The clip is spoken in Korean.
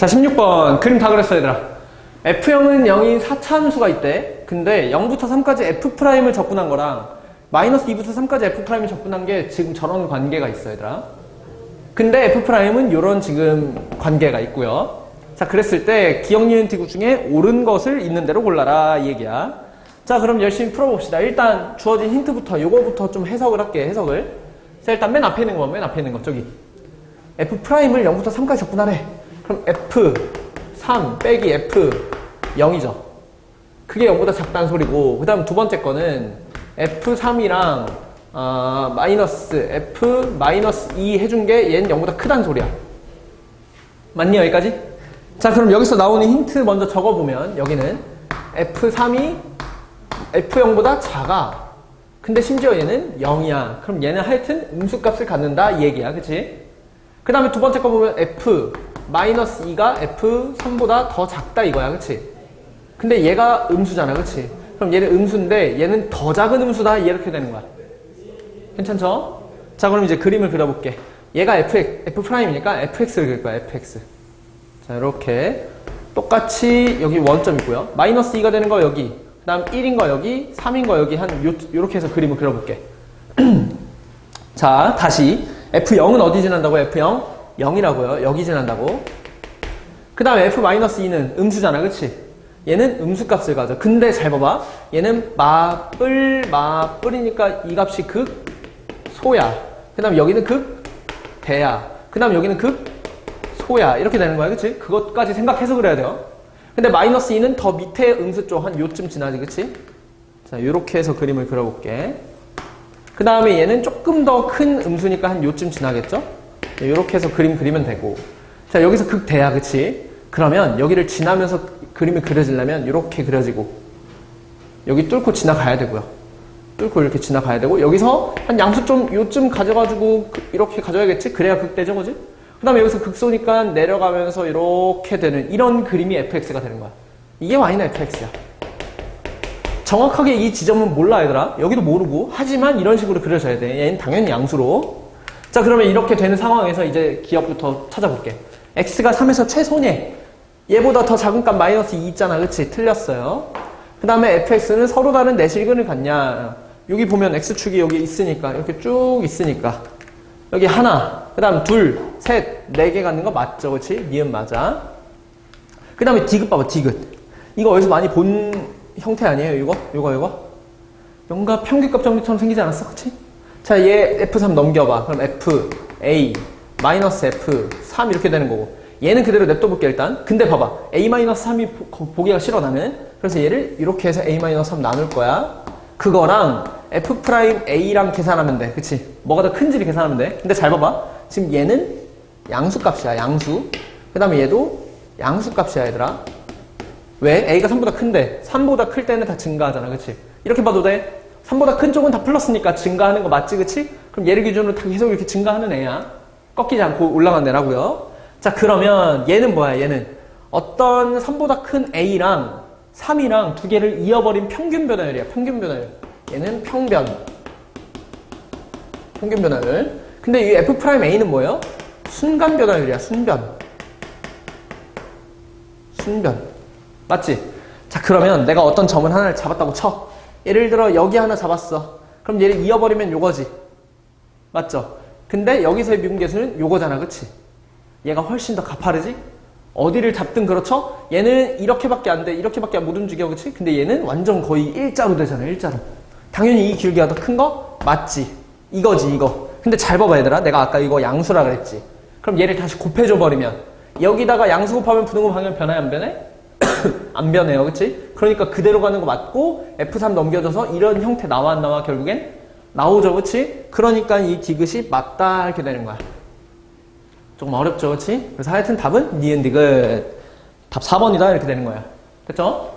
자 16번. 크림 다 그렸어 얘들아. F형은 0인 4차함수가 있대. 근데 0부터 3까지 F'을 접근한 거랑 마이너스 2부터 3까지 F'을 접근한 게 지금 저런 관계가 있어, 얘들아. 근데 F'은 이런 지금 관계가 있고요. 자, 그랬을 때 기억 디귿 중에 옳은 것을 있는 대로 골라라 이 얘기야. 자, 그럼 열심히 풀어봅시다. 일단 주어진 힌트부터 요거부터 좀 해석을 할게, 해석을. 자, 일단 맨 앞에 있는 거, 맨 앞에 있는 거, 저기. F'을 0부터 3까지 접근하래. 그럼 F 3 빼기 F 0이죠. 그게 0보다 작다는 소리고, 그 다음 두 번째 거는 F3이랑 아, 마이너스 F 마이너스 2 해준 게 얘는 0보다 크다는 소리야. 맞니 여기까지? 자 그럼 여기서 나오는 힌트 먼저 적어보면 여기는 F3이 F0보다 작아. 근데 심지어 얘는 0이야. 그럼 얘는 하여튼 음수값을 갖는다 이 얘기야. 그치? 그 다음에 두 번째 거 보면 F 마이너스 2가 F3보다 더 작다 이거야. 그치? 근데 얘가 음수잖아. 그치? 그럼 얘는 음수인데 얘는 더 작은 음수다 이렇게 되는 거야. 괜찮죠? 자 그럼 이제 그림을 그려볼게. 얘가 F, F 프라임이니까 fx를 그릴 거야. fx. 자 이렇게 똑같이 여기 원점이고요. 마이너스 2가 되는 거 여기. 그 다음 1인 거 여기, 3인 거 여기 한 요, 요렇게 해서 그림을 그려볼게. 자 다시 F0은 어디 지난다고? F0 0이라고요. 여기 지난다고. 그 다음에 F-2는 음수잖아. 그치? 얘는 음수 값을 가져. 근데 잘 봐봐. 얘는 마뿔, 마뿔이니까 이 값이 극, 소야. 그 다음 여기는 극, 대야. 그 다음 여기는 극, 소야. 이렇게 되는 거야. 그치? 그것까지 생각해서 그래야 돼요. 근데 마이너스 2는 더 밑에 음수 쪽 한 요쯤 지나지. 그치? 자, 요렇게 해서 그림을 그려볼게. 그 다음에 얘는 조금 더 큰 음수니까 한 요쯤 지나겠죠? 요렇게 해서 그림 그리면 되고. 자, 여기서 극대야. 그치? 그러면 여기를 지나면서 그림이 그려지려면 이렇게 그려지고 여기 뚫고 지나가야 되고요. 뚫고 이렇게 지나가야 되고 여기서 한 양수 좀 요쯤 가져가지고 그- 이렇게 가져야겠지? 그래야 극대죠, 그지? 그 다음에 여기서 극소니까 내려가면서 이렇게 되는 이런 그림이 fx가 되는 거야. 이게 y는 fx야. 정확하게 이 지점은 몰라 얘들아. 여기도 모르고 하지만 이런 식으로 그려져야 돼. 얘는 당연히 양수로. 자 그러면 이렇게 되는 상황에서 이제 기억부터 찾아볼게. x가 3에서 최소냐? 얘보다 더 작은 값 마이너스 2 있잖아. 그치? 틀렸어요. 그 다음에 fx는 서로 다른 내실근을 갖냐. 여기 보면 x축이 여기 있으니까 이렇게 쭉 있으니까 여기 하나, 그 다음 둘, 셋, 네 개 갖는 거 맞죠? 그치? 니은 맞아. 그 다음에 디귿 봐봐, 디귿. 이거 어디서 많이 본 형태 아니에요? 이거? 이거, 이거? 뭔가 평균값 정리처럼 생기지 않았어? 그치? 자, 얘 F3 넘겨봐. 그럼 F, A, 마이너스 F, 3 이렇게 되는 거고. 얘는 그대로 냅둬볼게, 일단. 근데 봐봐. A 마이너스 3이 보기가 싫어, 나는. 그래서 얘를 이렇게 해서 A 마이너스 3 나눌 거야. 그거랑 F 프라임 A랑 계산하면 돼. 그치? 뭐가 더 큰지를 계산하면 돼. 근데 잘 봐봐. 지금 얘는 양수 값이야, 양수. 그 다음에 얘도 양수 값이야, 얘들아. 왜? A가 3보다 큰데 3보다 클 때는 다 증가하잖아 그치? 이렇게 봐도 돼? 3보다 큰 쪽은 다 플러스니까 증가하는 거 맞지 그치? 그럼 얘를 기준으로 다 계속 이렇게 증가하는 애야. 꺾이지 않고 올라간 애라고요. 자 그러면 얘는 뭐야 얘는? 어떤 3보다 큰 A랑 3이랑 두 개를 이어버린 평균 변화율이야 평균 변화율. 얘는 평변. 평균 변화율. 근데 이 F'A는 뭐예요? 순간 변화율이야 순변. 순변. 맞지? 자 그러면 내가 어떤 점을 하나를 잡았다고 쳐 예를 들어 여기 하나 잡았어 그럼 얘를 이어버리면 요거지 맞죠? 근데 여기서의 미분 계수는 요거잖아 그치? 얘가 훨씬 더 가파르지? 어디를 잡든 그렇죠? 얘는 이렇게밖에 안 돼 이렇게밖에 못 움직여 그치? 근데 얘는 완전 거의 일자로 되잖아 일자로 당연히 이 길기가 더 큰 거? 맞지 이거지 이거 근데 잘 봐봐 얘들아 내가 아까 이거 양수라 그랬지 그럼 얘를 다시 곱해줘 버리면 여기다가 양수 곱하면 부등호 방향 변해 안 변해? 안 변해요, 그치? 그러니까 그대로 가는 거 맞고 F3 넘겨줘서 이런 형태 나와 안 나와 결국엔 나오죠, 그치? 그러니까 이 디귿이 맞다 이렇게 되는 거야. 조금 어렵죠, 그치? 그래서 하여튼 답은 니은 디귿 답 4번이다 이렇게 되는 거야. 됐죠?